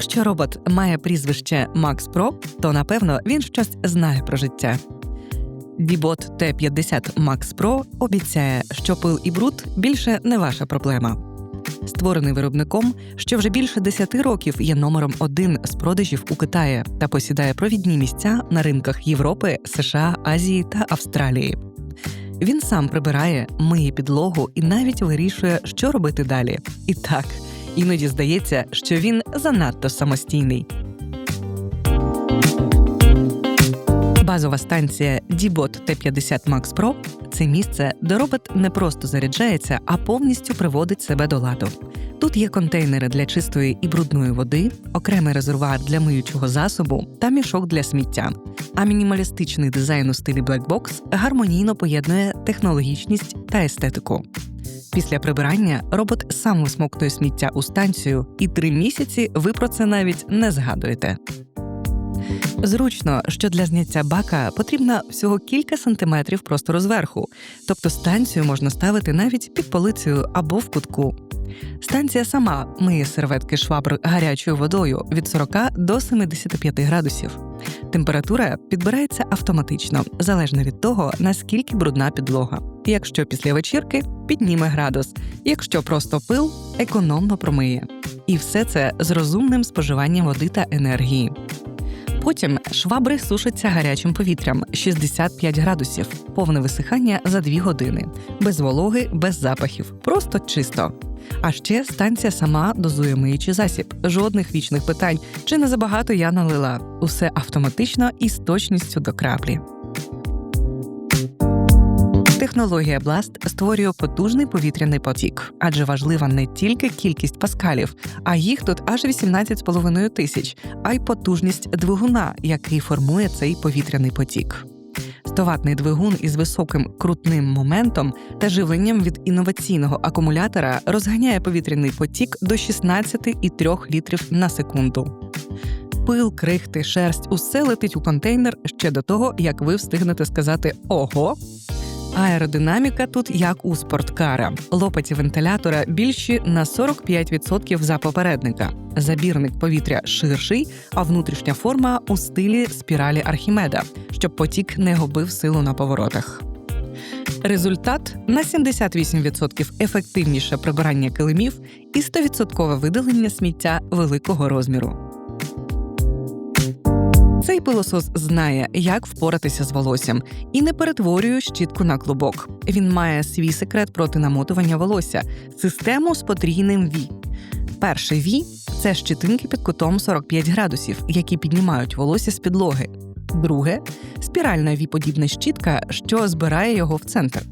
Якщо робот має прізвище Макс Про, то напевно він щось знає про життя. Дібот Т-50 Max Pro обіцяє, що пил і бруд більше не ваша проблема. Створений виробником, що вже більше 10 років є номером один з продажів у Китаї та посідає провідні місця на ринках Європи, США, Азії та Австралії. Він сам прибирає, миє підлогу і навіть вирішує, що робити далі. І так, іноді здається, що він занадто самостійний. Базова станція Dbot T50 Max Pro – це місце, де робот не просто заряджається, а повністю приводить себе до ладу. Тут є контейнери для чистої і брудної води, окремий резервуар для миючого засобу та мішок для сміття. А мінімалістичний дизайн у стилі Black Box гармонійно поєднує технологічність та естетику. Після прибирання робот сам висмоктує сміття у станцію, і три місяці ви про це навіть не згадуєте. Зручно, що для зняття бака потрібно всього кілька сантиметрів простору зверху, тобто станцію можна ставити навіть під полицею або в кутку. Станція сама миє серветки швабр гарячою водою від 40 до 75 градусів. Температура підбирається автоматично, залежно від того, наскільки брудна підлога. Якщо після вечірки підніме градус, якщо просто пил, економно промиє. І все це з розумним споживанням води та енергії. Потім швабри сушаться гарячим повітрям 65 градусів, повне висихання за 2 години, без вологи, без запахів, просто чисто. А ще станція сама дозує миючий засіб, жодних вічних питань, чи не забагато я налила. Усе автоматично і з точністю до краплі. Технологія Blast створює потужний повітряний потік, адже важлива не тільки кількість паскалів, а їх тут аж 18,5 тисяч, а й потужність двигуна, який формує цей повітряний потік. Стоватний двигун із високим крутним моментом та живленням від інноваційного акумулятора розганяє повітряний потік до 16,3 літрів на секунду. Пил, крихти, шерсть усе летить у контейнер ще до того, як ви встигнете сказати Ого. Аеродинаміка тут як у спорткара. Лопаті вентилятора більші на 45% за попередника. Забірник повітря ширший, а внутрішня форма у стилі спіралі Архімеда, щоб потік не губив силу на поворотах. Результат на 78% ефективніше прибирання килимів і 100% видалення сміття великого розміру. Цей пилосос знає, як впоратися з волоссям, і не перетворює щітку на клубок. Він має свій секрет проти намотування волосся, систему з потрійним ві. Перший ві це щитинки під кутом 45 градусів, які піднімають волосся з підлоги. Друге спіральна ві-подібна щітка, що збирає його в центр.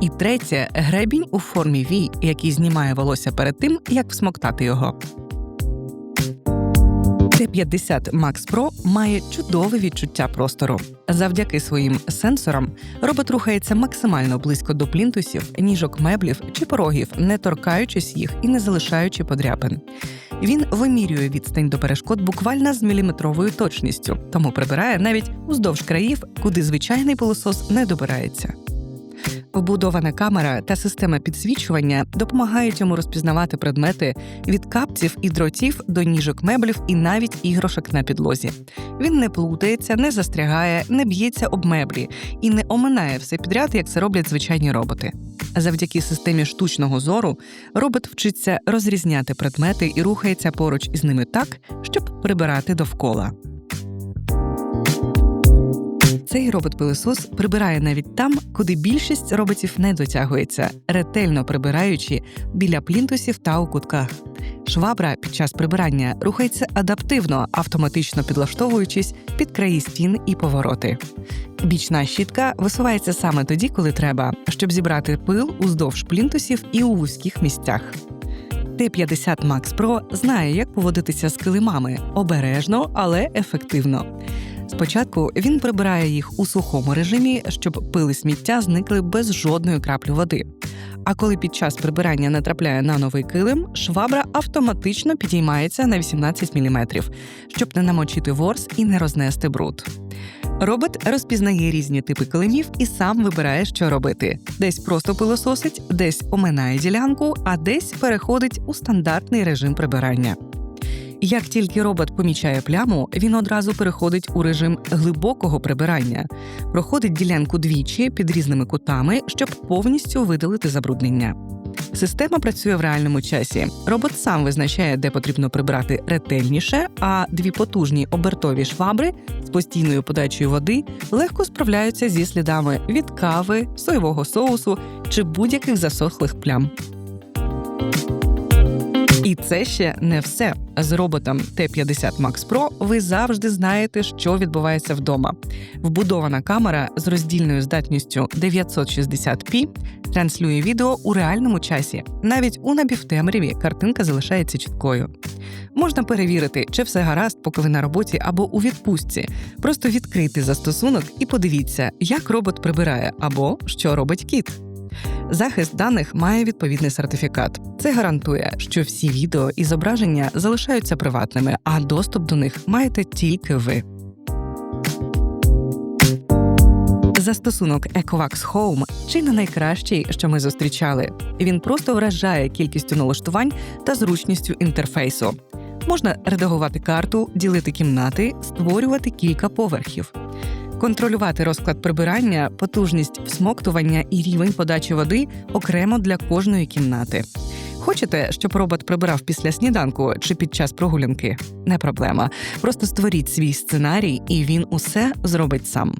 І третє гребінь у формі ві, який знімає волосся перед тим, як всмоктати його. Т-50 Max Pro має чудове відчуття простору. Завдяки своїм сенсорам робот рухається максимально близько до плінтусів, ніжок меблів чи порогів, не торкаючись їх і не залишаючи подряпин. Він вимірює відстань до перешкод буквально з міліметровою точністю, тому прибирає навіть уздовж країв, куди звичайний пилосос не добирається. Вбудована камера та система підсвічування допомагають йому розпізнавати предмети від капців і дротів до ніжок меблів і навіть іграшок на підлозі. Він не плутається, не застрягає, не б'ється об меблі і не оминає все підряд, як це роблять звичайні роботи. Завдяки системі штучного зору робот вчиться розрізняти предмети і рухається поруч із ними так, щоб прибирати довкола. Цей робот-пилосос прибирає навіть там, куди більшість роботів не дотягується, ретельно прибираючи біля плінтусів та у кутках. Швабра під час прибирання рухається адаптивно, автоматично підлаштовуючись під краї стін і повороти. Бічна щітка висувається саме тоді, коли треба, щоб зібрати пил уздовж плінтусів і у вузьких місцях. Т-50 Max Pro знає, як поводитися з килимами обережно, але ефективно. Спочатку він прибирає їх у сухому режимі, щоб пили сміття зникли без жодної краплі води. А коли під час прибирання натрапляє на новий килим, швабра автоматично підіймається на 18 мм, щоб не намочити ворс і не рознести бруд. Робот розпізнає різні типи килимів і сам вибирає, що робити: десь просто пилососить, десь оминає ділянку, а десь переходить у стандартний режим прибирання. Як тільки робот помічає пляму, він одразу переходить у режим глибокого прибирання, проходить ділянку двічі під різними кутами, щоб повністю видалити забруднення. Система працює в реальному часі. Робот сам визначає, де потрібно прибрати ретельніше, а дві потужні обертові швабри з постійною подачею води легко справляються зі слідами від кави, соєвого соусу чи будь-яких засохлих плям. І це ще не все. З роботом T50 Max Pro ви завжди знаєте, що відбувається вдома. Вбудована камера з роздільною здатністю 960p транслює відео у реальному часі. Навіть у напівтемряві картинка залишається чіткою. Можна перевірити, чи все гаразд, поки ви на роботі або у відпустці. Просто відкрийте застосунок і подивіться, як робот прибирає або що робить кіт. Захист даних має відповідний сертифікат. Це гарантує, що всі відео і зображення залишаються приватними, а доступ до них маєте тільки ви. Застосунок Ecovax Home чи не найкращий, що ми зустрічали. Він просто вражає кількістю налаштувань та зручністю інтерфейсу. Можна редагувати карту, ділити кімнати, створювати кілька поверхів. Контролювати розклад прибирання, потужність всмоктування і рівень подачі води окремо для кожної кімнати. Хочете, щоб робот прибирав після сніданку чи під час прогулянки? Не проблема. Просто створіть свій сценарій, і він усе зробить сам.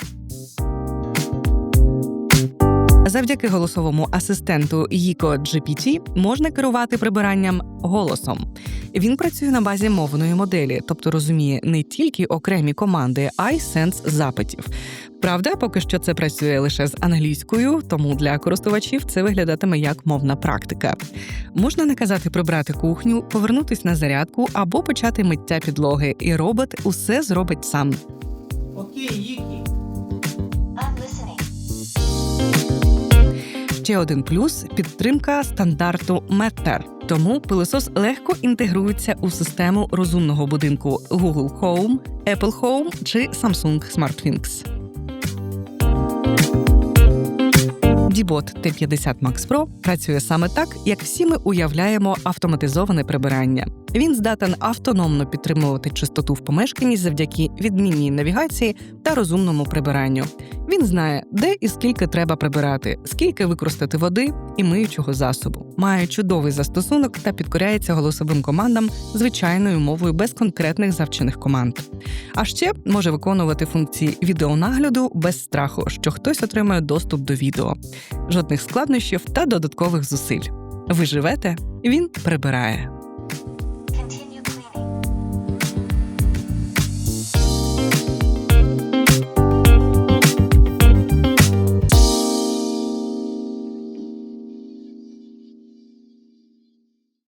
Завдяки голосовому асистенту Yiko GPT можна керувати прибиранням голосом. Він працює на базі мовної моделі, тобто розуміє не тільки окремі команди, а й сенс запитів. Правда, поки що це працює лише з англійською, тому для користувачів це виглядатиме як мовна практика. Можна наказати прибрати кухню, повернутись на зарядку або почати миття підлоги, і робот усе зробить сам. Окей, Їкі. Ще один плюс підтримка стандарту Metter. Тому пилосос легко інтегрується у систему розумного будинку Google Home, Apple Home чи Samsung SmartThings. Дібот T50 Max Pro працює саме так, як всі ми уявляємо автоматизоване прибирання. Він здатен автономно підтримувати чистоту в помешканні завдяки відмінній навігації та розумному прибиранню. Він знає, де і скільки треба прибирати, скільки використати води і миючого засобу. Має чудовий застосунок та підкоряється голосовим командам звичайною мовою без конкретних завчених команд. А ще може виконувати функції відеонагляду без страху, що хтось отримає доступ до відео, жодних складнощів та додаткових зусиль. Ви живете, він прибирає.